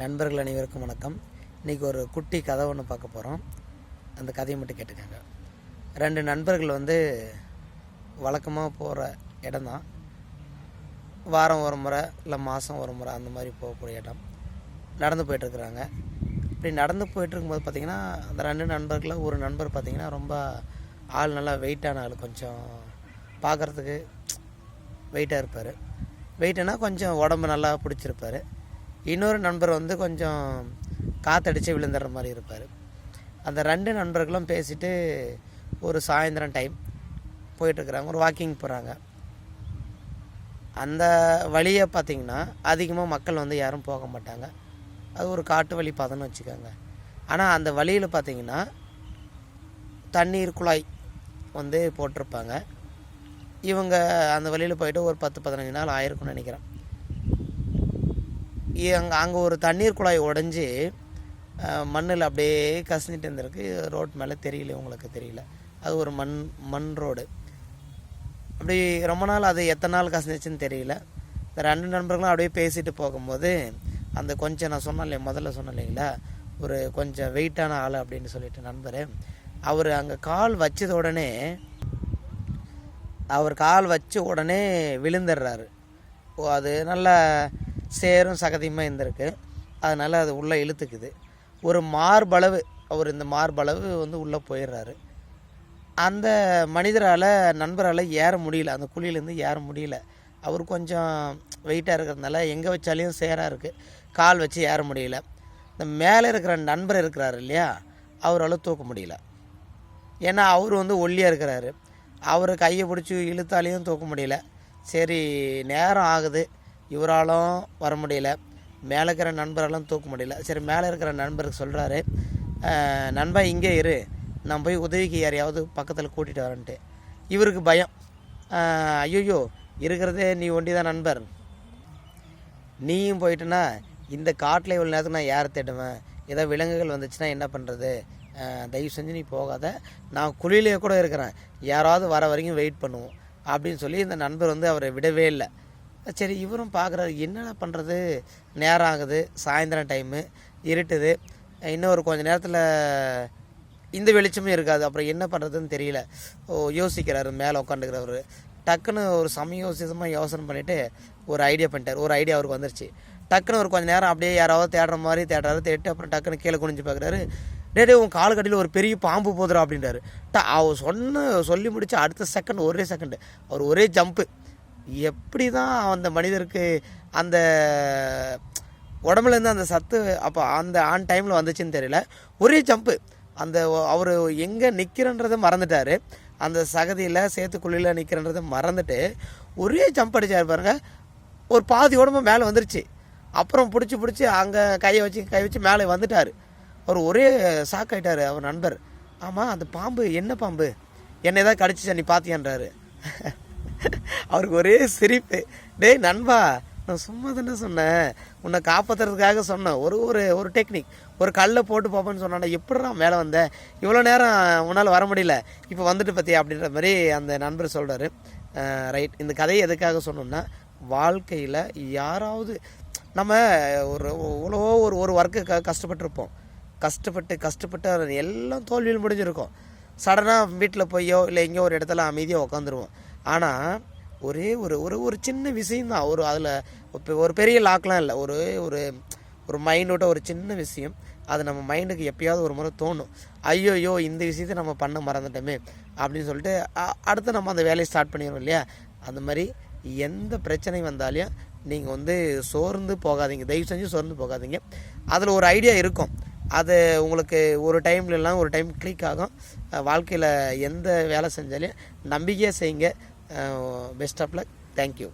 நண்பர்கள் அனைவருக்கும் வணக்கம். இன்றைக்கி ஒரு குட்டி கதை ஒன்று பார்க்க போகிறோம் அந்த கதையை மட்டும் கேட்டுக்கோங்க. ரெண்டு நண்பர்கள் வந்து வழக்கமாக போகிற இடம்தான். வாரம் ஒரு முறை இல்லை மாதம் ஒரு முறை அந்த மாதிரி போகக்கூடிய இடம். நடந்து போயிட்டுருக்குறாங்க இப்படி நடந்து போயிட்டுருக்கும்போது பார்த்திங்கன்னா அந்த ரெண்டு நண்பர்களில் ஒரு நண்பர் பார்த்திங்கன்னா ரொம்ப ஆள் நல்லா வெயிட்டான ஆள். கொஞ்சம் பார்க்குறதுக்கு வெயிட்டாக இருப்பார். வெயிட்டுனா கொஞ்சம் உடம்பு நல்லா பிடிச்சிருப்பார். இன்னொரு நண்பர் வந்து கொஞ்சம் காற்றடிச்சு விழுந்துடுற மாதிரி இருப்பார். அந்த ரெண்டு நண்பர்களும் பேசிட்டு ஒரு சாயந்தரம் டைம் போயிட்டுருக்குறாங்க ஒரு வாக்கிங் போகிறாங்க அந்த வழியை பார்த்திங்கன்னா அதிகமாக மக்கள் வந்து யாரும் போக மாட்டாங்க. அது ஒரு காட்டு வழி பாதைன்னு வச்சுக்கோங்க. ஆனால் அந்த வழியில் பார்த்திங்கன்னா தண்ணீர் குழாய் வந்து போட்டிருப்பாங்க. இவங்க அந்த வழியில் போயிட்டு ஒரு பத்து பதினஞ்சு நாள் ஆயிருக்கும்னு நினைக்கிறேன். அங்கே அங்கே ஒரு தண்ணீர் குழாய் உடஞ்சி மண்ணில் அப்படியே கசிஞ்சிட்டு இருந்திருக்கு. ரோட் மேலே தெரியல உங்களுக்கு தெரியல. அது ஒரு மண் மண் ரோடு. அப்படி ரொம்ப நாள் அது எத்தனை நாள் கசிஞ்சிச்சுன்னு தெரியல. இந்த ரெண்டு நண்பர்களும் அப்படியே பேசிட்டு போகும்போது அந்த கொஞ்சம் நான் சொன்னேன் முதல்ல சொன்னேன் இல்லைங்களா ஒரு கொஞ்சம் வெயிட்டான ஆள் அப்படின்னு சொல்லிட்டு நண்பர் அவர் அங்கே கால் வச்சது உடனே அவர் கால் வச்ச உடனே விழுந்துடுறாரு. ஓ அது நல்லா சேரும் சகதியுமாக இருந்திருக்கு. அதனால் அது உள்ளே இழுத்துக்குது. ஒரு மார்பளவு அவர் இந்த மார்பளவு வந்து உள்ளே போயிடுறாரு. அந்த மனிதரால் நண்பரால் ஏற முடியல. அந்த குழியிலேருந்து ஏற முடியல. அவர் கொஞ்சம் வெயிட்டாக இருக்கிறதுனால எங்கே வச்சாலையும் சேராக இருக்குது கால் வச்சு ஏற முடியல. இந்த மேலே இருக்கிற நண்பர் இருக்கிறாரு இல்லையா? அவரால் தூக்க முடியல. ஏன்னா அவர் வந்து ஒல்லியாக இருக்கிறாரு. அவர் கையை பிடிச்சி இழுத்தாலையும் தூக்க முடியல. சரி நேரம் ஆகுது. இவராலும் வர முடியல. மேலே இருக்கிற நண்பராலும் தூக்க முடியல. சரி மேலே இருக்கிற நண்பருக்கு சொல்கிறாரு நண்பா இங்கே இரு. நான் போய் உதவிக்கு யாரையாவது பக்கத்தில் கூட்டிகிட்டு வரேன்ட்டு. இவருக்கு பயம். ஐயோயோ இருக்கிறதே நீ ஒண்டி தான் நண்பர். நீயும் போயிட்டுனா இந்த காட்டில் இவ்வளோ நேரத்துக்கு நான் யாரை தேடுவேன்? ஏதோ விலங்குகள் வந்துச்சுன்னா என்ன பண்ணுறது தயவு செஞ்சு நீ போகாத. நான் குழியிலேயே கூட இருக்கிறேன். யாராவது வர வரைக்கும் வெயிட் பண்ணுவோம். அப்படின்னு சொல்லி இந்த நண்பர் வந்து அவரை விடவே இல்லை. சரி இவரும் பார்க்குறாரு என்னடா பண்ணுறது நேரம் ஆகுது. சாயந்தரம் டைமு இருட்டுது. இன்னும் ஒரு கொஞ்ச நேரத்தில் இந்த வெளிச்சமும் இருக்காது. அப்புறம் என்ன பண்ணுறதுன்னு தெரியல. ஓ யோசிக்கிறாரு. மேலே உட்காந்துக்கிறவர். டக்குன்னு ஒரு சமயோசிதமாக யோசனை பண்ணிவிட்டு ஒரு ஐடியா பண்ணிட்டார். ஒரு ஐடியா அவருக்கு வந்துருச்சு. டக்குன்னு ஒரு கொஞ்ச நேரம் அப்படியே யாராவது தேடுற மாதிரி தேடுறாரு. தேட்டு அப்புறம் டக்குன்னு கீழே குனிஞ்சு பார்க்குறாரு டே உன் காலுக்கடியில் ஒரு பெரிய பாம்பு போதுரா அப்படின்றாரு. ட அவர் சொன்ன சொல்லி முடிச்சு அடுத்த செகண்ட் ஒரே செகண்டு அவர் ஒரே ஜம்ப்பு எப்படி தான் அந்த மனிதருக்கு அந்த உடம்புலேருந்து அந்த சத்து அப்போ அந்த ஆன் டைமில் வந்துச்சுன்னு தெரியல. ஒரே ஜம்ப்பு அந்த அவர் எங்கே நிற்கிறன்றதை மறந்துட்டார். அந்த சகதியில் சேத்துக்குழியில் நிற்கிறன்றதை மறந்துட்டு ஒரே ஜம்ப் அடிச்சார் பாருங்கள் ஒரு பாதி உடம்பு மேலே வந்துருச்சு. அப்புறம் பிடிச்சி பிடிச்சி அங்கே கையை வச்சு கை வச்சு மேலே வந்துட்டார். அவர் ஒரே ஷாக் ஆகிட்டார் அவர் நண்பர். ஆமாம் அந்த பாம்பு என்ன பாம்பு? என்னை தான் கடிச்சிச்சா நீ பார்த்தியான்றாரு அவருக்கு ஒரே சிரிப்பு. டேய் நண்பா நான் சும்மா தானே சொன்னேன். உன்னை காப்பாற்றுறதுக்காக சொன்னேன். ஒரு ஒரு ஒரு டெக்னிக். ஒரு கல்லை போட்டு பார்ப்பேன்னு சொன்னான் எப்படிடா மேலே வந்தேன் இவ்வளோ நேரம் உன்னால் வர முடியல. இப்போ வந்துட்டு பார்த்தியா? அப்படின்ற மாதிரி அந்த நண்பர் சொல்கிறாரு ரைட். இந்த கதையை எதுக்காக சொன்னோம்னா வாழ்க்கையில் யாராவது நம்ம ஒரு இவ்வளோ ஒரு ஒரு ஒர்க்குக்காக கஷ்டப்பட்டுருப்போம். கஷ்டப்பட்டு கஷ்டப்பட்டு எல்லாம் தோல்வியில் முடிஞ்சிருக்கோம். சடனாக வீட்டில் போயோ இல்லை எங்கேயோ ஒரு இடத்துல அமைதியாக உட்காந்துருவோம் ஆனால் ஒரே ஒரு ஒரு ஒரு சின்ன விஷயந்தான் ஒரு அதில் இப்போ ஒரு பெரிய லாக்லாம் இல்லை. ஒரு ஒரு ஒரு மைண்டோட ஒரு சின்ன விஷயம். அது நம்ம மைண்டுக்கு எப்பயாவது ஒரு முறை தோணும். ஐயோயோ இந்த விஷயத்த நம்ம பண்ண மறந்துட்டோமே அப்படின்னு சொல்லிட்டு அ- அடுத்து நம்ம அந்த வேலையை ஸ்டார்ட் பண்ணிடுவோம் இல்லையா? அந்த மாதிரி எந்த பிரச்சனை வந்தாலையும் நீங்கள் வந்து சோர்ந்து போகாதீங்க. தயவு செஞ்சு சோர்ந்து போகாதீங்க. அதில் ஒரு ஐடியா இருக்கும். அது உங்களுக்கு ஒரு டைம்லலாம் ஒரு டைம் கிளிக் ஆகும். வாழ்க்கையில் எந்த வேலை செஞ்சாலையும் நம்பிக்கையாக செய்யுங்க. Best of luck thank you